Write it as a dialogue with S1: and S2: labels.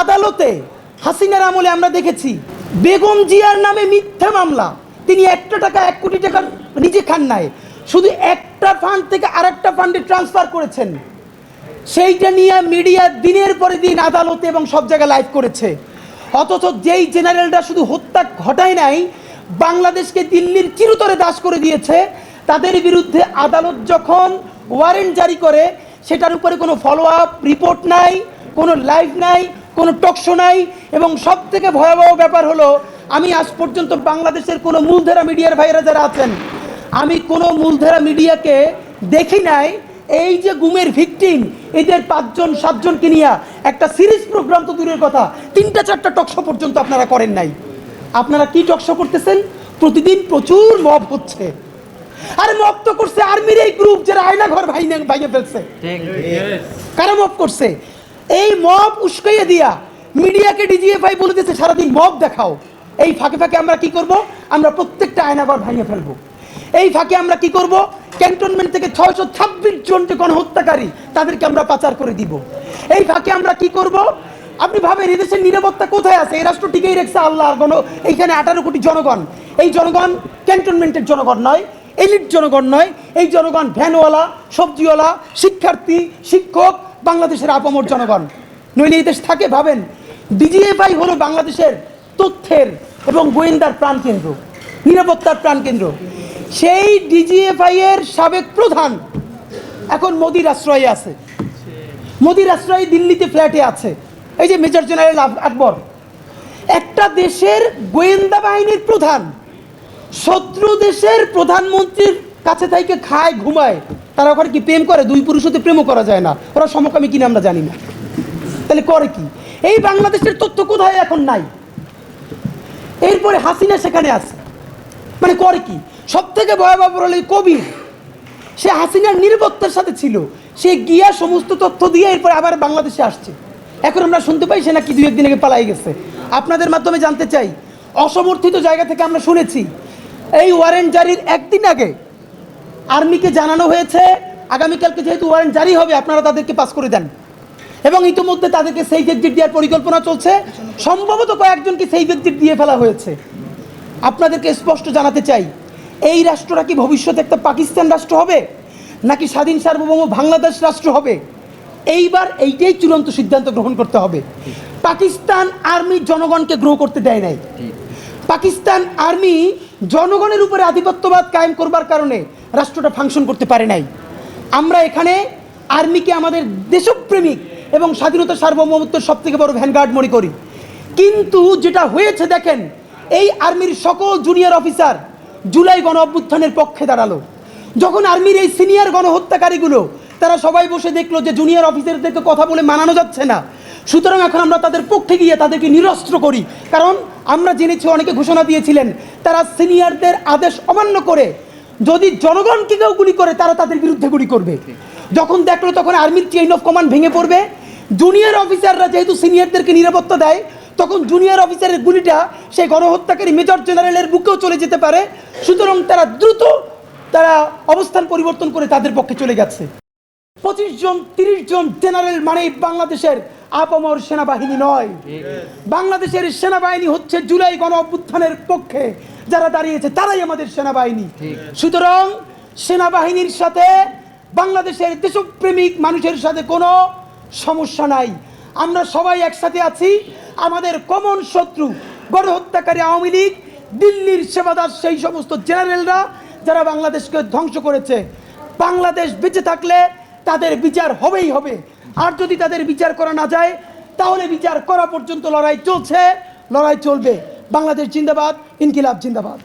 S1: আদালতে হাসিনার আমলে আমরা দেখেছি, বেগম জিয়ার নামে মিথ্যা মামলা। তিনি একটা টাকা, এক কোটি টাকা নিজে খান নাই। শুধু একটা ফান্ড থেকে আরেকটা ফান্ডে ট্রান্সফার করেছেন। সেইটা নিয়ে মিডিয়া দিনের পরে দিন আদালতে এবং সব জায়গায় লাইভ করেছে। অথচ যেই জেনারেলরা শুধু হত্যা ঘটায় নাই, বাংলাদেশকে দিল্লির চিরতরে দাস করে দিয়েছে, তাদের বিরুদ্ধে আদালত যখন ওয়ারেন্ট জারি করে, সেটার উপরে কোনো ফলো আপ রিপোর্ট নাই, কোনো লাইভ নাই কোনো টকশো নাই এবং সব থেকে ভয়াবহ ব্যাপার হলো আমি আজ পর্যন্ত বাংলাদেশের কোনো মূলধারা মিডিয়ার ভাইয়েরা যারা আছেন আমি কোনো মূলধারা মিডিয়াকে দেখি নাই। এই যে গুমের ভিকটিম এদের পাঁচজন সাতজনকে নিয়ে একটা সিরিজ প্রোগ্রাম তো দূরের কথা তিনটা চারটা টকশো পর্যন্ত আপনারা করেন নাই। আপনারা কি টকশো করতেছেন? প্রতিদিন প্রচুর মব হচ্ছে। আরে মব তো করছে আর্মির এই গ্রুপ যারা আয়না ঘর ভাই ভাইয়ে ফেলছে কারা মব করছে? এই মব উস্কাইয়ে দিয়া মিডিয়াকে ডিজিএফআই বলে দিয়েছে সারাদিন মব দেখাও। এই ফাঁকে ফাঁকে আমরা কি করব? আমরা প্রত্যেকটা আয়নাঘর ভাঙিয়ে ফেলব। এই ফাঁকে আমরা কি করব? ক্যান্টনমেন্ট থেকে ছয়শো ছাব্বিশ জন যে গণহত্যাকারী তাদেরকে আমরা পাচার করে দিব। এই ফাঁকে আমরা কি করব? আপনি ভাবেন এদেশের নিরাপত্তা কোথায় আছে? এই রাষ্ট্র টিকেই রেখেছে আল্লাহর গণ, এইখানে আঠারো কোটি জনগণ। এই জনগণ ক্যান্টনমেন্টের জনগণ নয়, এলিট জনগণ নয়, এই জনগণ ভ্যানওয়ালা, সবজিওয়ালা, শিক্ষার্থী, শিক্ষক বাংলাদেশের আপামর জনগণ। নইলে এই দেশ থাকে, ভাবেন? ডিজিএফআই হলো বাংলাদেশের তথ্যের এবং গোয়েন্দার প্রাণকেন্দ্র, নিরাপত্তার প্রাণকেন্দ্র। সেই ডিজিএফআই এর সাবেক প্রধান এখন মোদির আশ্রয়ে আছে। মোদির আশ্রয়ে দিল্লিতে ফ্ল্যাটে আছে। এই যে মেজর জেনারেল আক- আকবর, একটা দেশের গোয়েন্দা বাহিনীর প্রধান, শত্রু দেশের প্রধানমন্ত্রীর কাছে থেকে খায়, ঘুমায়। তারা ওখানে কি প্রেম করে? দুই পুরুষ হতে প্রেমও করা যায় না। ওরা সমকামী কিনা আমরা জানি না। তাহলে করে কি? এই বাংলাদেশের তথ্য কোথায় এখন নাই? এরপরে হাসিনা সেখানে আছে। মানে করে কি? সব থেকে ভয়াবহ এই কবির সে হাসিনার নিরাপত্তার সাথে ছিল। সে গিয়া সমস্ত তথ্য দিয়ে এরপরে আবার বাংলাদেশে আসছে। এখন আমরা শুনতে পাই সে নাকি দুই একদিন আগে পালাই গেছে। আপনাদের মাধ্যমে জানতে চাই, অসমর্থিত জায়গা থেকে আমরা শুনেছি, এই ওয়ারেন্ট জারির একদিন আগে আর্মিকে জানানো হয়েছে, আগামীকালকে যেহেতু ওয়ারেন্ট জারি হবে, আপনারা তাদেরকে পাস করে দেন। এবং ইতিমধ্যে তাদেরকে সেই এক্সিট দেওয়ার পরিকল্পনা চলছে। সম্ভবত কয়েকজনকে সেই এক্সিট দিয়ে ফেলা হয়েছে। আপনাদেরকে স্পষ্ট জানাতে চাই, এই রাষ্ট্রটা কি ভবিষ্যতে একটা পাকিস্তান রাষ্ট্র হবে? নাকি স্বাধীন সার্বভৌম বাংলাদেশ রাষ্ট্র হবে? এইবার এইটাই চূড়ান্ত সিদ্ধান্ত গ্রহণ করতে হবে। পাকিস্তান আর্মি জনগণকে গ্রহ করতে দেয় নাই। পাকিস্তান আর্মি জনগণের উপরে আধিপত্যবাদ কায়েম করবার কারণে রাষ্ট্রটা ফাংশন করতে পারে নাই। আমরা এখানে আর্মিকে আমাদের দেশপ্রেমিক এবং স্বাধীনতা সার্বভৌমত্বের সব থেকে বড় ভ্যানগার্ড মনে করি। কিন্তু যেটা হয়েছে দেখেন, এই আর্মির সকল জুনিয়র অফিসার জুলাই গণ অভ্যুত্থানের পক্ষে দাঁড়াল। যখন আর্মির এই সিনিয়র গণহত্যাকারীগুলো, তারা সবাই বসে দেখল যে জুনিয়র অফিসারদেরকে কথা বলে মানানো যাচ্ছে না। সুতরাং এখন আমরা তাদের পক্ষে গিয়ে তাদেরকে নিরস্ত্র করি। কারণ আমরা জেনেছি, অনেকে ঘোষণা দিয়েছিলেন তারা সিনিয়রদের আদেশ অমান্য করে যদি জনগণকে কেউ গুলি করে তারা তাদের বিরুদ্ধে গুলি করবে। যখন দেখল তখন আর্মির চেইন অফ কমান্ড ভেঙে পড়বে। জুনিয়র অফিসাররা যেহেতু সিনিয়রদেরকে নিরাপত্তা দেয় তখন জুনিয়র অফিসারের গুলিটা সেই গণহত্যাকারী মেজর জেনারেলের বুকেও চলে যেতে পারে। সুতরাং তারা দ্রুত তারা অবস্থান পরিবর্তন করে তাদের পক্ষে চলে গেছে। পঁচিশ জন তিরিশ জন জেনারেল মানে বাংলাদেশের আপামর সেনাবাহিনী নয়। বাংলাদেশের সেনাবাহিনী হচ্ছে জুলাই গণ অভ্যুত্থানের পক্ষে যারা দাঁড়িয়েছে তারাই আমাদের সেনাবাহিনী। সুতরাং সেনাবাহিনীর সাথে বাংলাদেশের দেশপ্রেমিক মানুষের সাথে কোনো সমস্যা নাই। আমরা সবাই একসাথে আছি। আমাদের কমন শত্রু গণহত্যাকারী আওয়ামী লীগ দিল্লির সেবাদার সেই সমস্ত জেনারেলরা যারা বাংলাদেশকে ধ্বংস করেছে। বাংলাদেশ বেঁচে থাকলে তাদের বিচার হবেই হবে। আর যদি তাদের বিচার করা না যায় তাহলে বিচার করা পর্যন্ত লড়াই চলছে লড়াই চলবে। বাংলাদেশ জিন্দাবাদ ইনকিলাব জিন্দাবাদ।